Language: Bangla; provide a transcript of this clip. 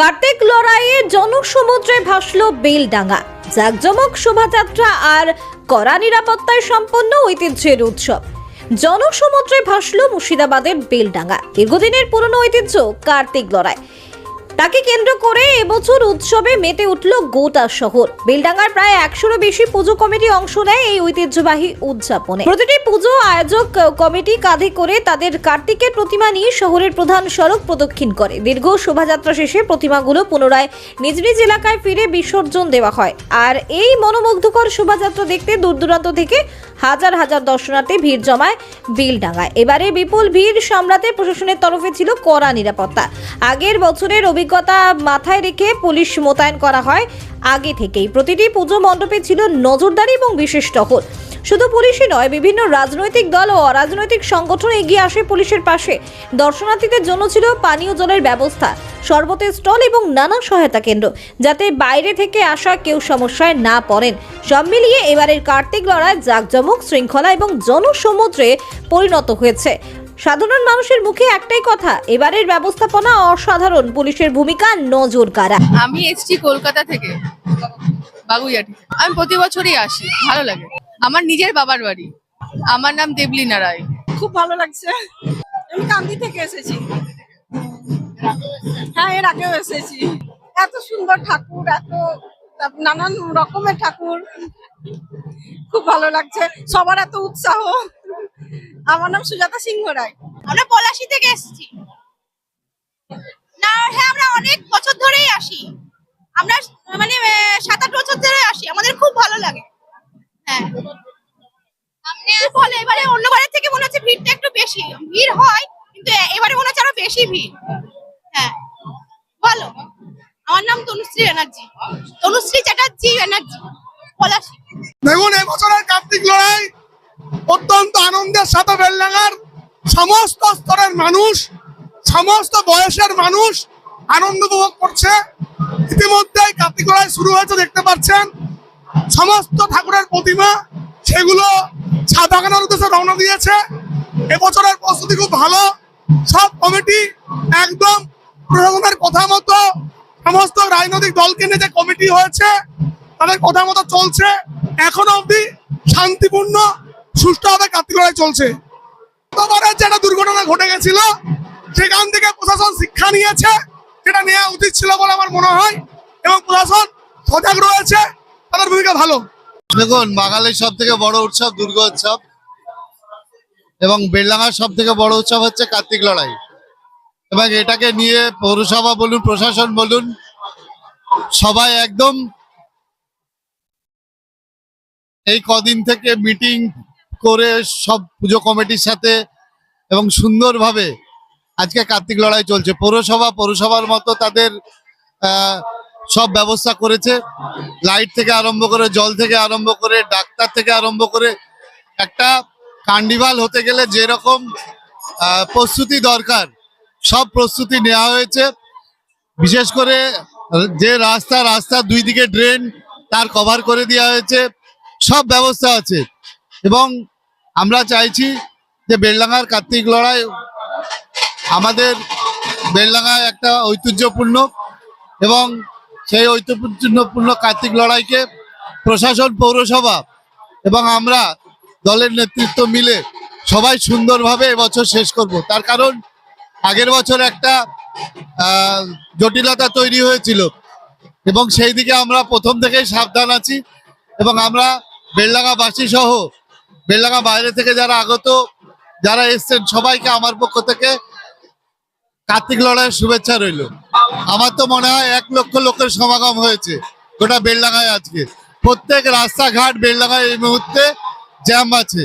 কার্তিক লড়াইয়ে জনসমুদ্রে ভাসল বেলডাঙ্গা। জাকজমক শোভাযাত্রা আর কড়া নিরাপত্তায় সম্পন্ন ঐতিহ্যের উৎসব। জনসমুদ্রে ভাসল মুর্শিদাবাদের বেলডাঙ্গা। দীর্ঘদিনের পুরনো ঐতিহ্য কার্তিক লড়াই। তাকে কেন্দ্র করে এবছর উৎসবে মেতে উঠল গোটা শহর। বেলডাঙ্গার প্রায় একশোরও বেশি পুজো কমিটি অংশ নেয় এই ঐতিহ্যবাহী উদযাপনে। প্রতিটি পুজো আয়োজক কমিটি কাঁধে করে তাদের কার্তিকের প্রতিমা নিয়ে শহরের প্রধান সড়ক প্রদক্ষিণ করে। দীর্ঘ শোভাযাত্রা শেষে প্রতিমাগুলো পুনরায় নিজ নিজ এলাকায় ফিরে বিসর্জন দেওয়া হয়। আর এই মনোমুগ্ধকর শোভাযাত্রা দেখতে দূর দূরান্ত থেকে হাজার হাজার দর্শনার্থী ভিড় জমায় বিলডাঙ্গায়। এবারে বিপুল ভিড় সামলাতে প্রশাসনের তরফে ছিল কড়া নিরাপত্তা। আগের বছরের অভিজ্ঞতা মাথায় রেখে পুলিশ মোতায়েন করা হয়। আগে থেকেই প্রতিটি পুজো মণ্ডপে ছিল নজরদারি এবং বিশেষ টহল। শুধু পুলিশই নয়, বিভিন্ন রাজনৈতিক দল ও অরাজনৈতিক সংগঠন এগিয়ে আসে পুলিশের পাশে। দর্শনার্থীদের জন্য ছিল পানীয় জলের ব্যবস্থা, শরবতের স্টল এবং নানা সহায়তা কেন্দ্র, যাতে বাইরে থেকে আসা কেউ সমস্যায় না পড়েন। সব মিলিয়ে এবারের কার্তিক লড়াই জাঁকজমক, শৃঙ্খলা এবং জনসমুদ্রে পরিণত হয়েছে। সাধারণ মানুষের মুখে একটাই কথা এবারের ব্যবস্থাপনা অসাধারণ পুলিশের ভূমিকা নজর কারা আমি এসছি কলকাতা থেকে বাগুইয়াটি। আমি প্রতি বছরই আসি ভালো লাগে। আমার নিজের বাবার বাড়ি আমার নাম দেবলীনা রায় খুব ভালো লাগছে। আমি কান্দি থেকে এসেছি। হ্যাঁ এর আগেও এসেছি। এত সুন্দর ঠাকুর এত নানান রকমের ঠাকুর। খুব ভালো লাগছে। সবার এত উৎসাহ। আমার নাম সুজাতা সিংহ রায়। আমরা পলাশি থেকে এসেছি না হ্যাঁ আমরা অনেক বছর ধরেই আসি। আমরা মানে সাত আট বছর ধরে আসি। আমাদের খুব ভালো লাগে। হ্যাঁ। ভালো এবারে থেকে মনে হচ্ছে ভিড়টা একটু বেশি। ভিড় হয়, কিন্তু এবারে মনে হচ্ছে আরও বেশি ভিড়। হ্যাঁ। আমার নাম তনুশ্রী ব্যানার্জি। তনুশ্রী চ্যাটার্জি ব্যানার্জি, পলাশি। দেখুন এবছরের কার্তিক লড়াই অত্যন্ত আনন্দের সাথে বেলডাঙ্গার সমস্ত স্তরের মানুষ, সমস্ত বয়সের মানুষ আনন্দ উপভোগ করছে। ইতিমধ্যেই কার্তিক লড়াই শুরু হয়েছে, দেখতে পাচ্ছেন। সমস্ত ঠাকুরের প্রতিমা সেগুলো চা বাগানোর উদ্দেশ্যে রওনা দিয়েছে। এবছরের প্রস্তুতি খুব ভালো। সব কমিটি একদম প্রশাসনের কথা মতো সমস্ত রাজনৈতিক দলকে নিয়ে যে কমিটি হয়েছে, তাদের কথা মতো চলছে। এখনও অবধি শান্তিপূর্ণ সুষ্ঠুভাবে কার্তিক লড়াই চলছে। গতবারের যেটা দুর্ঘটনা ঘটে গেছিল, সেখান থেকে প্রশাসন শিক্ষা নিয়েছে যেটা নেওয়া উচিত ছিল বলে আমার মনে হয়, এবং প্রশাসন সজাগ রয়েছে, তাদের ভূমিকা ভালো। দেখুন, বাঙালির সব থেকে বড় উৎসব দুর্গা উৎসব, এবং বেলডাঙ্গার সব থেকে বড় উৎসব হচ্ছে কার্তিক লড়াই। এবং এটাকে নিয়ে পৌরসভা বলুন, প্রশাসন বলুন, সবাই একদম এই কদিন থেকে মিটিং করে সব পুজো কমিটির সাথে এবং সুন্দরভাবে আজকে কার্তিক লড়াই চলছে। পৌরসভা, পৌরসভার মতো তাদের সব ব্যবস্থা করেছে। লাইট থেকে আরম্ভ করে, জল থেকে আরম্ভ করে, ডাক্তার থেকে আরম্ভ করে, একটা কার্নিভাল হতে গেলে যেরকম প্রস্তুতি দরকার, সব প্রস্তুতি নেওয়া হয়েছে। বিশেষ করে যে রাস্তা রাস্তা দুই দিকে ড্রেন, তার কভার করে দেওয়া হয়েছে। সব ব্যবস্থা আছে এবং আমরা চাইছি যে বেলডাঙ্গার কার্তিক লড়াই আমাদের বেলডাঙ্গায় একটা ঐতিহ্যপূর্ণ এবং সেই ঐতিহ্যপূর্ণ কার্তিক লড়াইকে প্রশাসন, পৌরসভা এবং আমরা দলের নেতৃত্ব মিলে সবাই সুন্দরভাবে এবছর শেষ করব। তার কারণ আগের বছর একটা জটিলতা তৈরি হয়েছিল এবং সেই দিকে আমরা প্রথম থেকেই সাবধান আছি এবং আমরা বেলডাঙ্গাবাসী সহ বেলডাঙ্গা বাইরে থেকে যারা আগত, যারা এসছেন, সবাইকে আমার পক্ষ থেকে কার্তিক লড়াইয়ের শুভেচ্ছা রইল। আমার তো মনে হয় এক লক্ষ লোকের সমাগম হয়েছে গোটা বেলডাঙ্গায় আজকে। প্রত্যেক রাস্তাঘাট বেলডাঙ্গায় এই মুহূর্তে জ্যাম আছে।